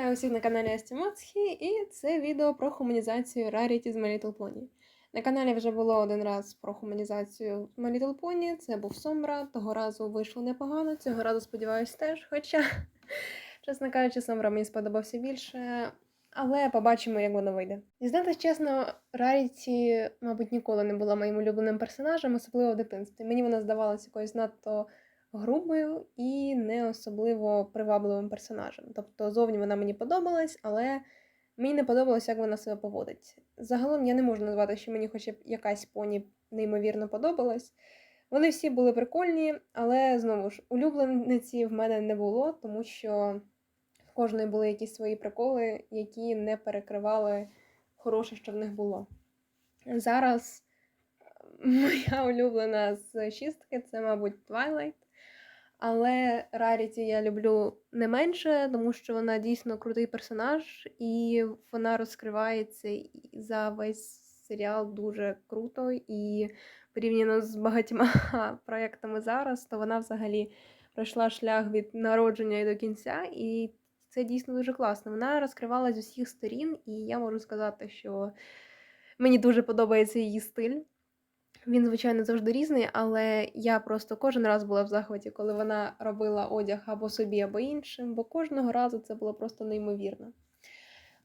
Вітаю всіх на каналі Асті Моцхі, і це відео про хуманізацію Rarity з My Little Pony. На каналі вже було один раз про хуманізацію My Little Pony, це був Сомбра, того разу вийшло непогано, цього разу сподіваюсь теж, хоча, чесно кажучи, Сомбра мені сподобався більше, але побачимо, як воно вийде. Дізнатись чесно, Rarity, мабуть, ніколи не була моїм улюбленим персонажем, особливо в дитинстві. Мені вона здавалася якоюсь надто грубою і не особливо привабливим персонажем. Тобто зовні вона мені подобалась, але мені не подобалось, як вона себе поводить. Загалом я не можу назвати, що мені хоча б якась поні неймовірно подобалась. Вони всі були прикольні, але знову ж улюблениці в мене не було, тому що в кожної були якісь свої приколи, які не перекривали хороше, що в них було. Зараз моя улюблена з шістки це, мабуть, Twilight. Але Раріті я люблю не менше, тому що вона дійсно крутий персонаж, і вона розкривається за весь серіал дуже круто. І порівняно з багатьма проєктами зараз, то вона взагалі пройшла шлях від народження і до кінця, і це дійсно дуже класно. Вона розкривалась з усіх сторін, і я можу сказати, що мені дуже подобається її стиль. Він, звичайно, завжди різний, але я просто кожен раз була в захваті, коли вона робила одяг або собі, або іншим, бо кожного разу це було просто неймовірно.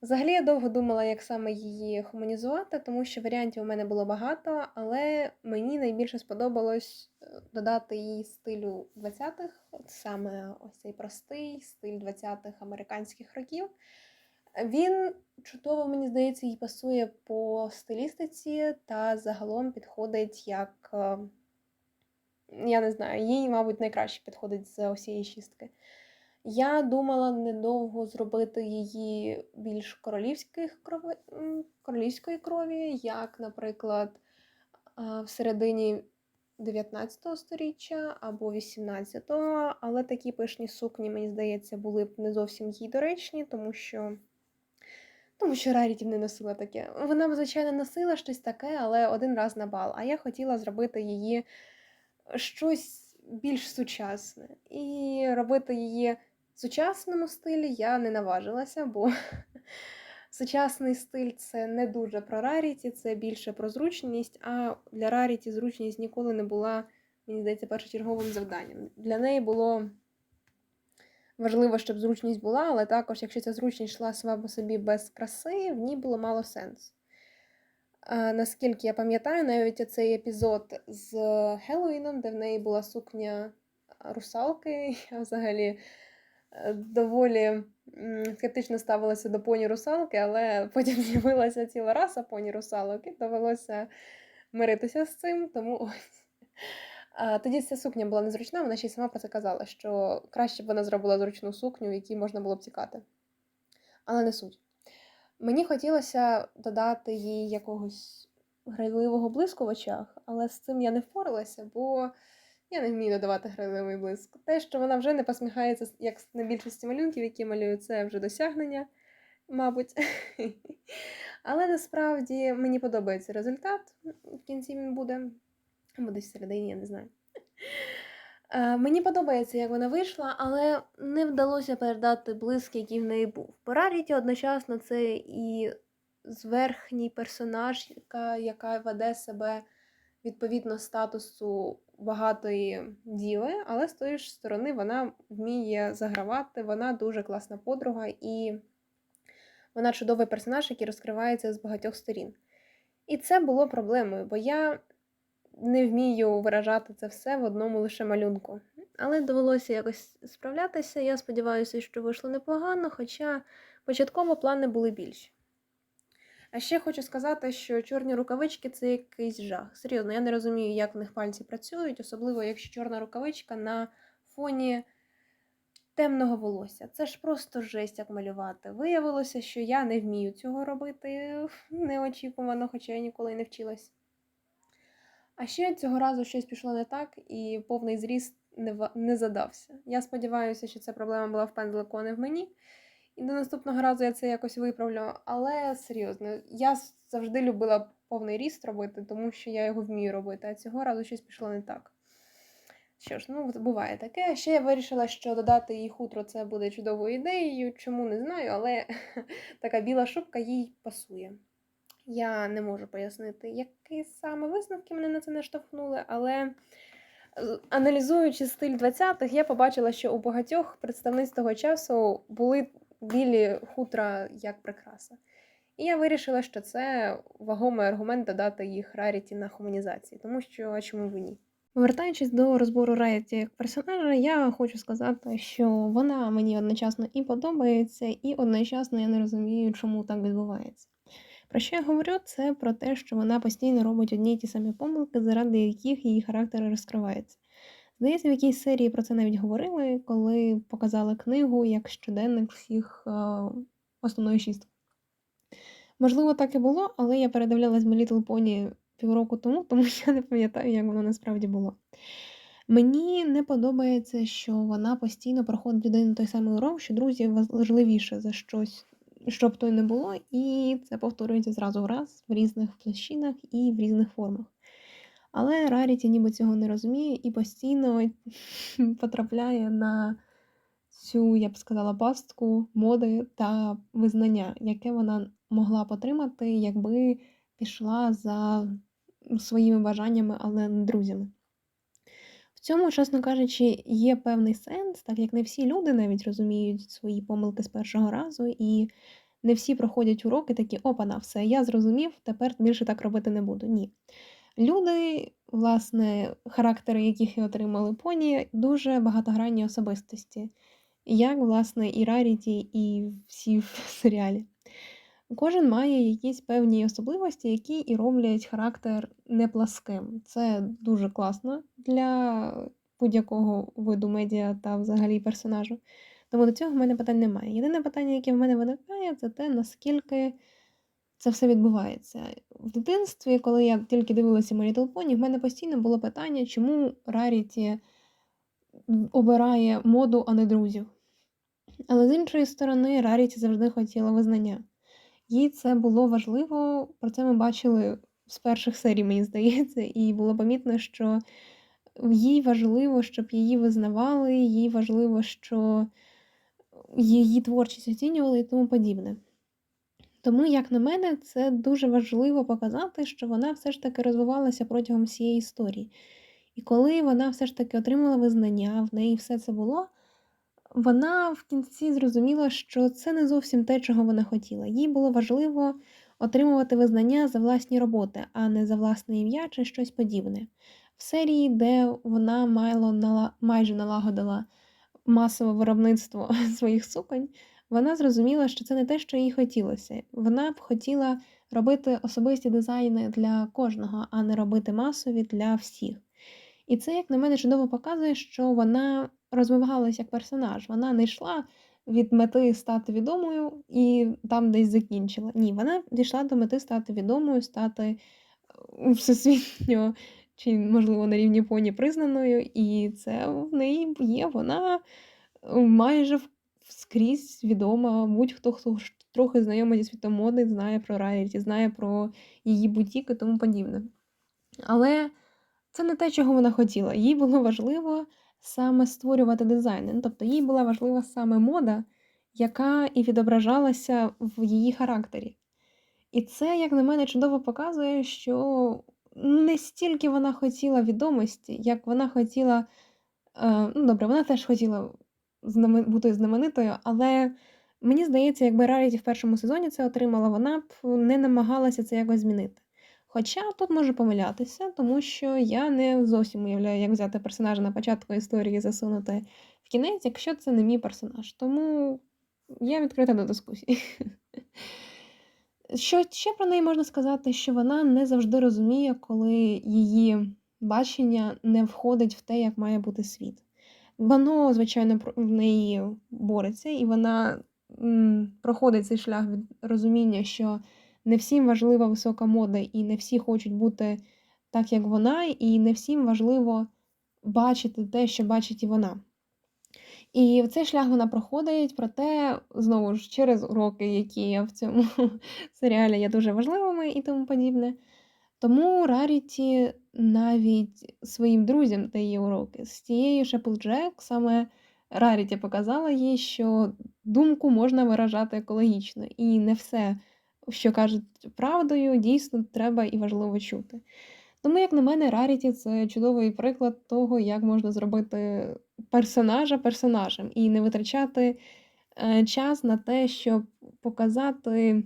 Взагалі, я довго думала, як саме її хуманізувати, тому що варіантів у мене було багато, але мені найбільше сподобалось е, додати її стилю 20-х, от саме ось цей простий стиль 20-х американських років. Він чудово, мені здається, їй пасує по стилістиці та загалом підходить як. Е, я не знаю, їй, мабуть, найкраще підходить з усієї шістки. Я думала недовго зробити її більш королівських крови, королівської крові, як, наприклад, в середині 19 століття або 18-го, але такі пишні сукні, мені здається, були б не зовсім їй доречні, тому що. Тому що Раріті не носила таке. Вона, б, звичайно, носила щось таке, але один раз на бал. А я хотіла зробити її щось більш сучасне. І робити її в сучасному стилі я не наважилася, бо сучасний стиль це не дуже про Раріті, це більше про зручність. А для Раріті зручність ніколи не була, мені здається, першочерговим завданням. Для неї було. Важливо, щоб зручність була, але також, якщо ця зручність йшла сама собі без краси, в ній було мало сенсу. Наскільки я пам'ятаю, навіть цей епізод з Хеллоуіном, де в неї була сукня русалки, я взагалі е, доволі скептично ставилася до поні русалки, але потім з'явилася ціла раса поні русалок, і довелося миритися з цим, тому ось. А, Тоді ця сукня була незручна, вона ще й сама про це казала, що краще б вона зробила зручну сукню, якій можна було б тікати. Але не суть. Мені хотілося додати їй якогось грайливого блиску в очах, але з цим я не впоралася, бо я не вмію додавати грайливий блиск. Те, що вона вже не посміхається, як на більшості малюнків, які малюю, це вже досягнення, мабуть. Але насправді мені подобається результат. В кінці він буде або десь всередині, я не знаю. Е, Мені подобається, як вона вийшла, але не вдалося передати блиск, який в неї був. По Раріті одночасно це і зверхній персонаж, яка, яка веде себе відповідно статусу багатої діви, але з тої ж сторони вона вміє загравати, вона дуже класна подруга і вона чудовий персонаж, який розкривається з багатьох сторін. І це було проблемою, бо я не вмію виражати це все в одному лише малюнку. Але довелося якось справлятися. Я сподіваюся, що вийшло непогано, хоча початково плани були більші. А ще хочу сказати, що чорні рукавички це якийсь жах. Серйозно, я не розумію, як в них пальці працюють, особливо якщо чорна рукавичка на фоні темного волосся. Це ж просто жесть, як малювати. Виявилося, що я не вмію цього робити неочікувано, хоча я ніколи не вчилась. А ще цього разу щось пішло не так, і повний зріст не не задався. Я сподіваюся, що ця проблема була в пензлику, а не в мені. І до наступного разу я це якось виправлю. Але серйозно, я завжди любила повний ріст робити, тому що я його вмію робити, а цього разу щось пішло не так. Що ж, ну, буває таке. Ще я вирішила, що додати їй хутро це буде чудовою ідеєю. Чому не знаю, але така біла шубка їй пасує. Я не можу пояснити, які саме висновки мене на це наштовхнули, але аналізуючи стиль 20-х, я побачила, що у багатьох представниць того часу були білі хутра як прикраса. І я вирішила, що це вагомий аргумент додати їх Раріті на хуманізації, тому що а чому б ні? Повертаючись до розбору Раріті як персонажа, я хочу сказати, що вона мені одночасно і подобається, і одночасно я не розумію, чому так відбувається. Про що я говорю? Це про те, що вона постійно робить одні й ті самі помилки, заради яких її характер розкривається. Здається, в якійсь серії про це навіть говорили, коли показали книгу як щоденник всіх е, основної шістки. Можливо, так і було, але я передивлялась My Little Pony півроку тому, тому я не пам'ятаю, як воно насправді було. Мені не подобається, що вона постійно проходить один і той самий урок, що друзі важливіше за щось, що б то й не було, і це повторюється зразу в раз в різних площинах і в різних формах. Але Раріті ніби цього не розуміє і постійно потрапляє на цю, я б сказала, пастку моди та визнання, яке вона могла б отримати, якби пішла за своїми бажаннями, але не друзями. Цьому, чесно кажучи, є певний сенс, так як не всі люди навіть розуміють свої помилки з першого разу, і не всі проходять уроки такі, опана, все, я зрозумів, тепер більше так робити не буду. Ні. Люди, власне, характери яких і отримали поні, дуже багатогранні особистості, як, власне, і Раріті, і всі в серіалі. Кожен має якісь певні особливості, які і роблять характер непласким. Це дуже класно для будь-якого виду медіа та взагалі персонажу. Тому до цього в мене питань немає. Єдине питання, яке в мене виникає, це те, наскільки це все відбувається. В дитинстві, коли я тільки дивилася My Little в мене постійно було питання, чому Раріті обирає моду, а не друзів. Але з іншої сторони, Раріті завжди хотіла визнання. Їй це було важливо, про це ми бачили з перших серій, мені здається, і було помітно, що їй важливо, щоб її визнавали, їй важливо, що її творчість оцінювали і тому подібне. Тому, як на мене, це дуже важливо показати, що вона все ж таки розвивалася протягом всієї історії. І коли вона все ж таки отримала визнання, в неї все це було, вона в кінці зрозуміла, що це не зовсім те, чого вона хотіла. Їй було важливо отримувати визнання за власні роботи, а не за власне ім'я чи щось подібне. В серії, де вона майло майже налагодила масове виробництво своїх суконь, вона зрозуміла, що це не те, що їй хотілося. Вона б хотіла робити особисті дизайни для кожного, а не робити масові для всіх. І це, як на мене, чудово показує, що вона розвивалася як персонаж. Вона не йшла від мети стати відомою і там десь закінчила. Ні, вона дійшла до мети стати відомою, стати е, всесвітньо чи, можливо, на рівні поні признаною, і це в неї є. Вона е, майже скрізь відома. Будь-хто хто трохи знайомий зі світом моди, знає про Райерті, знає про її бутік і тому подібне. Але це не те, чого вона хотіла. Їй було важливо саме створювати дизайни. Ну, Тобто їй була важлива саме мода, яка і відображалася в її характері. І це, як на мене, чудово показує, що не стільки вона хотіла відомості, як вона хотіла. Е, ну, добре, вона теж хотіла бути знаменитою, але мені здається, якби Раріті в першому сезоні це отримала, вона б не намагалася це якось змінити. Хоча тут можу помилятися, тому що я не зовсім уявляю, як взяти персонажа на початку історії і засунути в кінець, якщо це не мій персонаж. Тому я відкрита до дискусії. Що ще про неї можна сказати, що вона не завжди розуміє, коли її бачення не входить в те, як має бути світ. Воно, звичайно, в неї бореться, і вона м, проходить цей шлях від розуміння, що не всім важлива висока мода, і не всі хочуть бути так, як вона, і не всім важливо бачити те, що бачить і вона. І цей шлях вона проходить, проте, знову ж, через уроки, які в цьому серіалі є дуже важливими і тому подібне. Тому Раріті навіть своїм друзям дає уроки. З тією Applejack саме Раріті показала їй, що думку можна виражати екологічно, і не все, що кажуть правдою, дійсно треба і важливо чути. Тому, як на мене, Раріті це чудовий приклад того, як можна зробити персонажа персонажем і не витрачати е, час на те, щоб показати.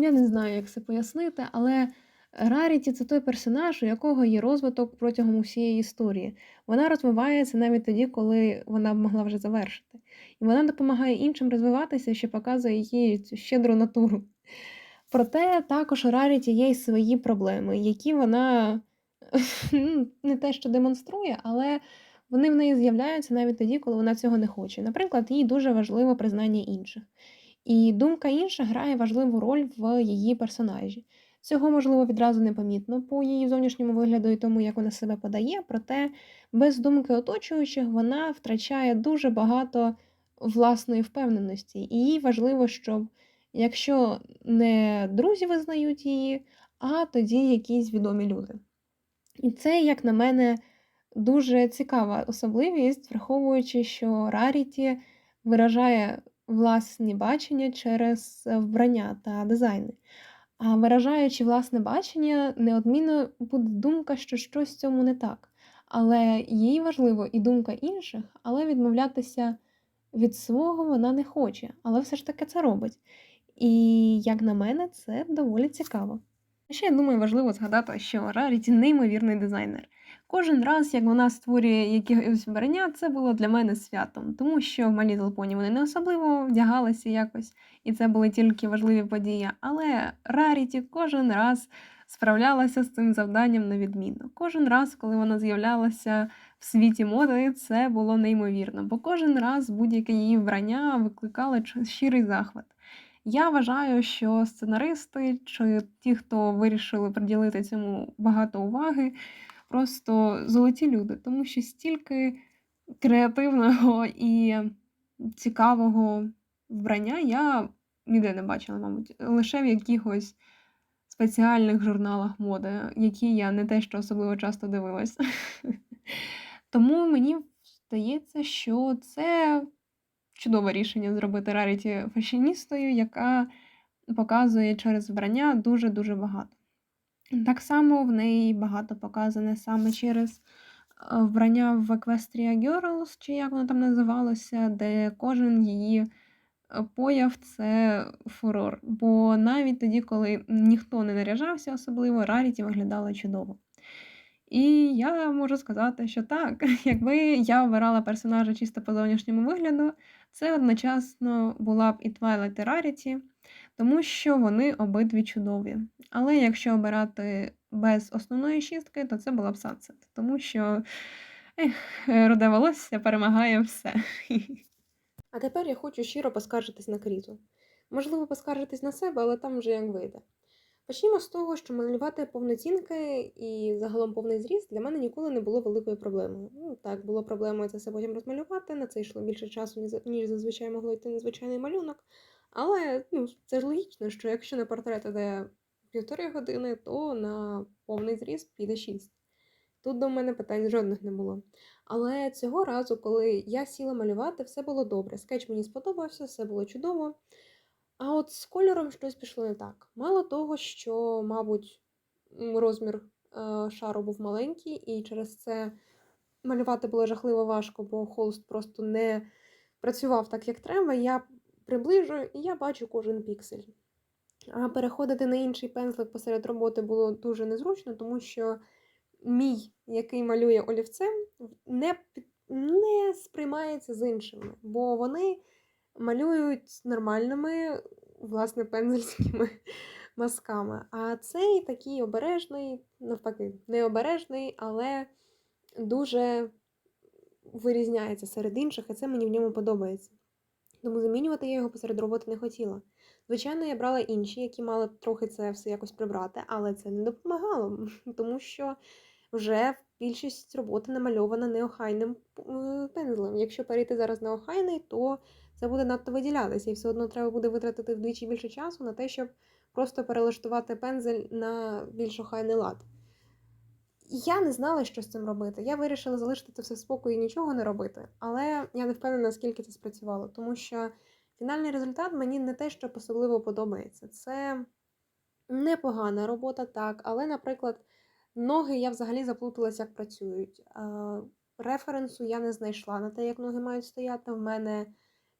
Я не знаю, як це пояснити, але Раріті це той персонаж, у якого є розвиток протягом усієї історії. Вона розвивається навіть тоді, коли вона могла вже завершити. І вона допомагає іншим розвиватися, що показує її цю щедру натуру. Проте також у Раріті є й свої проблеми, які вона ну, не те, що демонструє, але вони в неї з'являються навіть тоді, коли вона цього не хоче. Наприклад, їй дуже важливо признання інших. І думка інших грає важливу роль в її персонажі. Цього, можливо, відразу не помітно по її зовнішньому вигляду і тому, як вона себе подає, проте без думки оточуючих вона втрачає дуже багато власної впевненості. І їй важливо, щоб якщо не друзі визнають її, а тоді якісь відомі люди. І це, як на мене, дуже цікава особливість, враховуючи, що Раріті виражає власні бачення через вбрання та дизайни. А виражаючи власне бачення, неодмінно буде думка, що щось в цьому не так. Але їй важливо і думка інших, але відмовлятися від свого вона не хоче, але все ж таки це робить. І, як на мене, це доволі цікаво. Ще я думаю, важливо згадати, що Раріті неймовірний дизайнер. Кожен раз, як вона створює якісь вбрання, це було для мене святом, тому що в My Little вони не особливо вдягалися якось, і це були тільки важливі події. Але Раріті кожен раз справлялася з цим завданням на відмінно. Кожен раз, коли вона з'являлася в світі моди, це було неймовірно, бо кожен раз будь-яке її вбрання викликало щирий захват. Я вважаю, що сценаристи чи ті, хто вирішили приділити цьому багато уваги, просто золоті люди, тому що стільки креативного і цікавого вбрання я ніде не бачила, мабуть, лише в якихось спеціальних журналах моди, які я не те, що особливо часто дивилась. Тому мені здається, що це чудове рішення зробити Раріті фашіністою, яка показує через вбрання дуже-дуже багато. Так само в неї багато показане саме через е, вбрання в Equestria Girls, чи як воно там називалося, де кожен її е, появ це фурор. Бо навіть тоді, коли ніхто не наряжався особливо, Раріті виглядала чудово. І я можу сказати, що так, якби я обирала персонажа чисто по зовнішньому вигляду, це одночасно була б і Twilight, і Rarity, тому що вони обидві чудові. Але якщо обирати без основної шістки, то це була б Sunset, тому що ех, роде волосся перемагає все. А тепер я хочу щиро поскаржитись на крізу. Можливо, поскаржитись на себе, але там вже як вийде. Почнімо з того, що малювати повноцінки і загалом повний зріст для мене ніколи не було великою проблемою. Ну так, було проблемою це все потім розмалювати. На це йшло більше часу, ніж зазвичай могло йти на звичайний малюнок. Але ну, це ж логічно, що якщо на портрет іде півтори години, то на повний зріст піде шість. Тут до мене питань жодних не було. Але цього разу, коли я сіла малювати, все було добре. Скетч мені сподобався, все було чудово. А от з кольором щось пішло не так. Мало того, що, мабуть, розмір е, шару був маленький, і через це малювати було жахливо важко, бо холст просто не працював так, як треба. Я приближую, і я бачу кожен піксель. А переходити на інший пензлик посеред роботи було дуже незручно, тому що мій, який малює олівцем, не, не сприймається з іншими, бо вони малюють нормальними, власне, пензельськими мазками. А цей такий обережний, навпаки, не обережний, але дуже вирізняється серед інших, і це мені в ньому подобається. Тому замінювати я його посеред роботи не хотіла. Звичайно, я брала інші, які мали трохи це все якось прибрати, але це не допомагало, тому що вже більшість роботи намальована неохайним е, пензлем. Якщо перейти зараз на охайний, то це буде надто виділятися, і все одно треба буде витратити вдвічі більше часу на те, щоб просто перелаштувати пензель на більш охайний лад. Я не знала, що з цим робити. Я вирішила залишити це все в спокою і нічого не робити. Але я не впевнена, наскільки це спрацювало, тому що фінальний результат мені не те, що особливо подобається. Це непогана робота, так, але, наприклад, ноги я взагалі заплуталася, як працюють. Референсу я не знайшла на те, як ноги мають стояти. В мене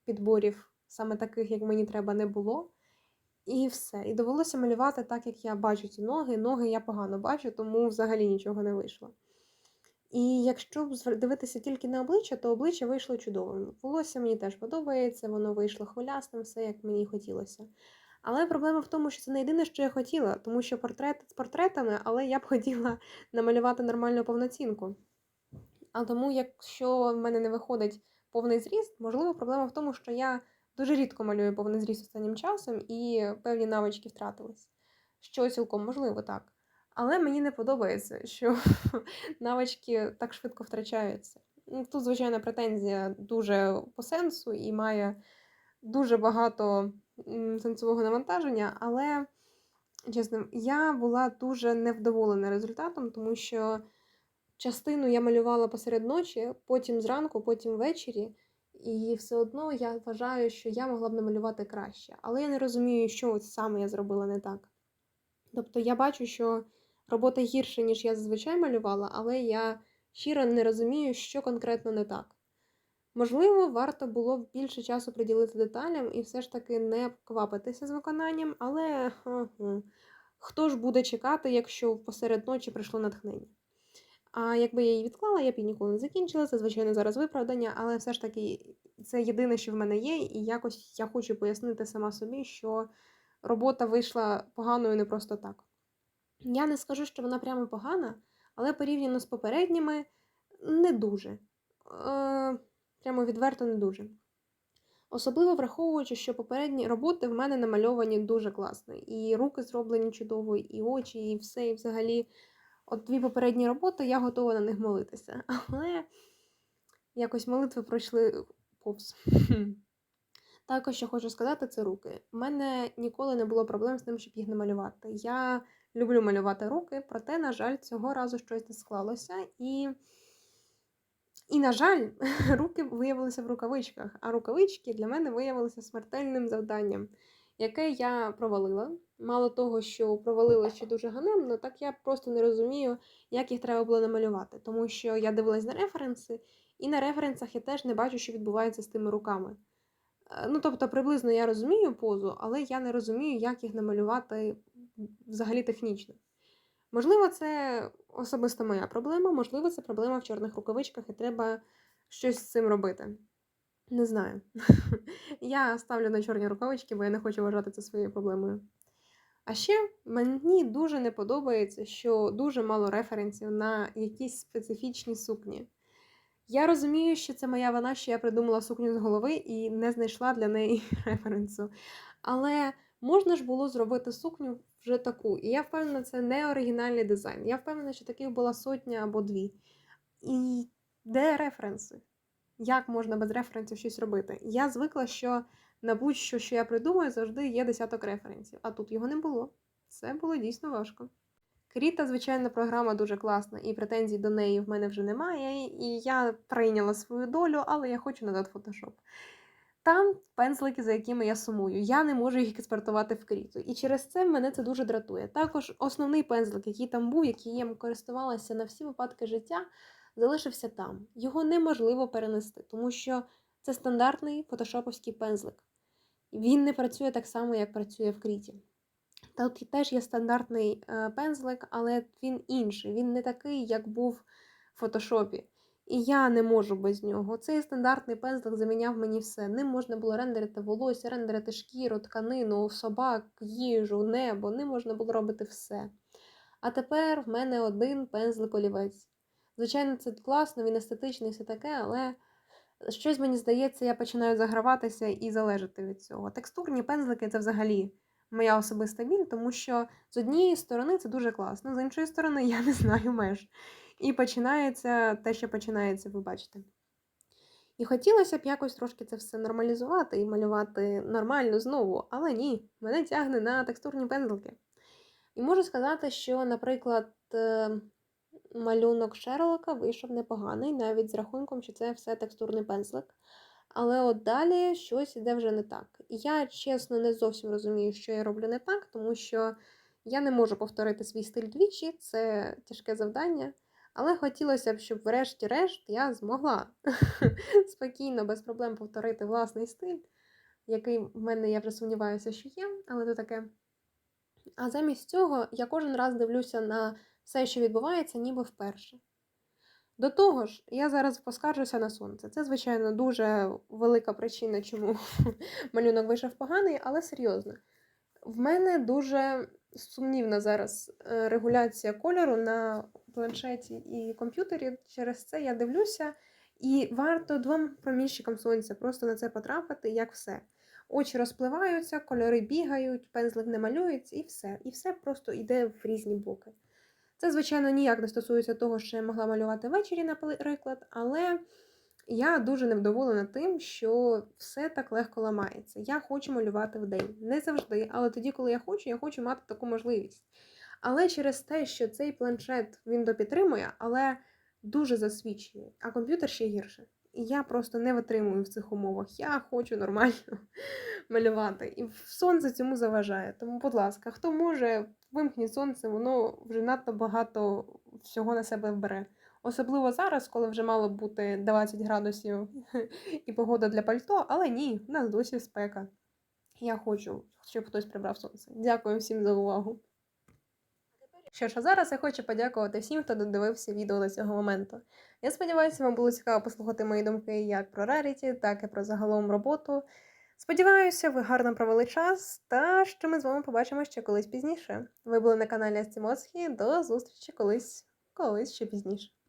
підборів саме таких, як мені треба, не було. І все. І довелося малювати так, як я бачу ці ноги. Ноги я погано бачу, тому взагалі нічого не вийшло. І якщо дивитися тільки на обличчя, то обличчя вийшло чудовим. Волосся мені теж подобається, воно вийшло хвилястим, все як мені хотілося. Але проблема в тому, що це не єдине, що я хотіла, тому що портрет з портретами, але я б хотіла намалювати нормальну повноцінку. А тому, якщо в мене не виходить повний зріст, можливо, проблема в тому, що я дуже рідко малюю повний зріст останнім часом, і певні навички втратились. Що цілком можливо, так. Але мені не подобається, що навички так швидко втрачаються. Ну, Тут, звичайно, претензія дуже по сенсу і має дуже багато сенсового навантаження, але, чесно, я була дуже невдоволена результатом, тому що частину я малювала посеред ночі, потім зранку, потім ввечері. І все одно я вважаю, що я могла б намалювати краще. Але я не розумію, що от саме я зробила не так. Тобто я бачу, що робота гірше, ніж я зазвичай малювала, але я щиро не розумію, що конкретно не так. Можливо, варто було б більше часу приділити деталям і все ж таки не квапитися з виконанням, але хто ж буде чекати, якщо посеред ночі прийшло натхнення? А якби я її відклала, я б її ніколи не закінчила. Це, звичайно, зараз виправдання, але все ж таки це єдине, що в мене є, і якось я хочу пояснити сама собі, що робота вийшла поганою не просто так. Я не скажу, що вона прямо погана, але порівняно з попередніми не дуже. Е, прямо відверто не дуже. Особливо враховуючи, що попередні роботи в мене намальовані дуже класно. І руки зроблені чудово, і очі, і все, і взагалі. От дві попередні роботи, я готова на них молитися. Але якось молитви пройшли повз. Також що хочу сказати, це руки. У мене ніколи не було проблем з тим, щоб їх намалювати. Я люблю малювати руки, проте, на жаль, цього разу щось не склалося. І, і на жаль, руки виявилися в рукавичках, а рукавички для мене виявилися смертельним завданням, яке я провалила. Мало того, що провалила ще дуже ганебно, так я просто не розумію, як їх треба було намалювати. Тому що я дивилась на референси, і на референсах я теж не бачу, що відбувається з тими руками. Е, Ну, тобто, приблизно я розумію позу, але я не розумію, як їх намалювати взагалі технічно. Можливо, це особисто моя проблема, можливо, це проблема в чорних рукавичках, і треба щось з цим робити. Не знаю. Я ставлю на чорні рукавички, бо я не хочу вважати це своєю проблемою. А ще мені дуже не подобається, що дуже мало референсів на якісь специфічні сукні. Я розумію, що це моя вина, що я придумала сукню з голови і не знайшла для неї референсу. Але можна ж було зробити сукню вже таку. І я впевнена, це не оригінальний дизайн. Я впевнена, що таких була сотня або дві. І де референси? Як можна без референсів щось робити? Я звикла, що на будь-що, що я придумаю, завжди є десяток референсів, а тут його не було. Це було дійсно важко. Кріта, звичайно, програма дуже класна, і претензій до неї в мене вже немає. І я прийняла свою долю, але я хочу назад Photoshop. Там пензлики, за якими я сумую. Я не можу їх експортувати в кріту. І через це мене це дуже дратує. Також основний пензлик, який там був, який я користувалася на всі випадки життя, залишився там. Його неможливо перенести, тому що це стандартний фотошоповський пензлик. Він не працює так само, як працює в кріті. Тут теж є стандартний е, пензлик, але він інший. Він не такий, як був в фотошопі. І я не можу без нього. Цей стандартний пензлик заміняв мені все. Ним можна було рендерити волосся, рендерити шкіру, тканину, собак, їжу, небо. Ним можна було робити все. А тепер в мене один пензлик олівець. Звичайно, це класно, він естетичний, все таке, але щось мені здається, я починаю заграватися і залежати від цього. Текстурні пензлики це взагалі моя особиста біль, тому що з однієї сторони це дуже класно, з іншої сторони, я не знаю меж. І починається те, що починається, ви бачите. І хотілося б якось трошки це все нормалізувати і малювати нормально знову, але ні, мене тягне на текстурні пензлики. І можу сказати, що, наприклад, е, малюнок Шерлока вийшов непоганий, навіть з рахунком, що це все текстурний пензлик. Але от далі щось іде вже не так. Я чесно не зовсім розумію, що я роблю не так, тому що я не можу повторити свій стиль двічі, це тяжке завдання. Але хотілося б, щоб врешті-решт я змогла спокійно, без проблем повторити власний стиль, який в мене, я вже сумніваюся, що є, але то таке. А замість цього я кожен раз дивлюся на все, що відбувається, ніби вперше. До того ж, я зараз поскаржуся на сонце. Це, звичайно, дуже велика причина, чому малюнок вийшов поганий, але серйозно. В мене дуже сумнівна зараз е, регуляція кольору на планшеті і комп'ютері. Через це я дивлюся, і варто двом проміжчикам сонця просто на це потрапити, як все. Очі розпливаються, кольори бігають, пензлик не малюється, і все. І все просто йде в різні боки. Це, звичайно, ніяк не стосується того, що я могла малювати ввечері, наприклад, але я дуже невдоволена тим, що все так легко ламається. Я хочу малювати вдень. Не завжди, але тоді, коли я хочу, я хочу мати таку можливість. Але через те, що цей планшет він допідтримує, але дуже засвічений, а комп'ютер ще гірше. І я просто не витримую в цих умовах. Я хочу нормально малювати. І сонце цьому заважає. Тому, будь ласка, хто може, вимкніть сонце, воно вже надто багато всього на себе вбере. Особливо зараз, коли вже мало бути 20 градусів і погода для пальто, але ні, в нас досі спека. Я хочу, щоб хтось прибрав сонце. Дякую всім за увагу. Що ж, а зараз я хочу подякувати всім, хто додивився відео до цього моменту. Я сподіваюся, вам було цікаво послухати мої думки як про Rarity, так і про загалом роботу. Сподіваюся, ви гарно провели час та що ми з вами побачимо ще колись пізніше. Ви були на каналі Астімоцхі. До зустрічі колись, колись ще пізніше.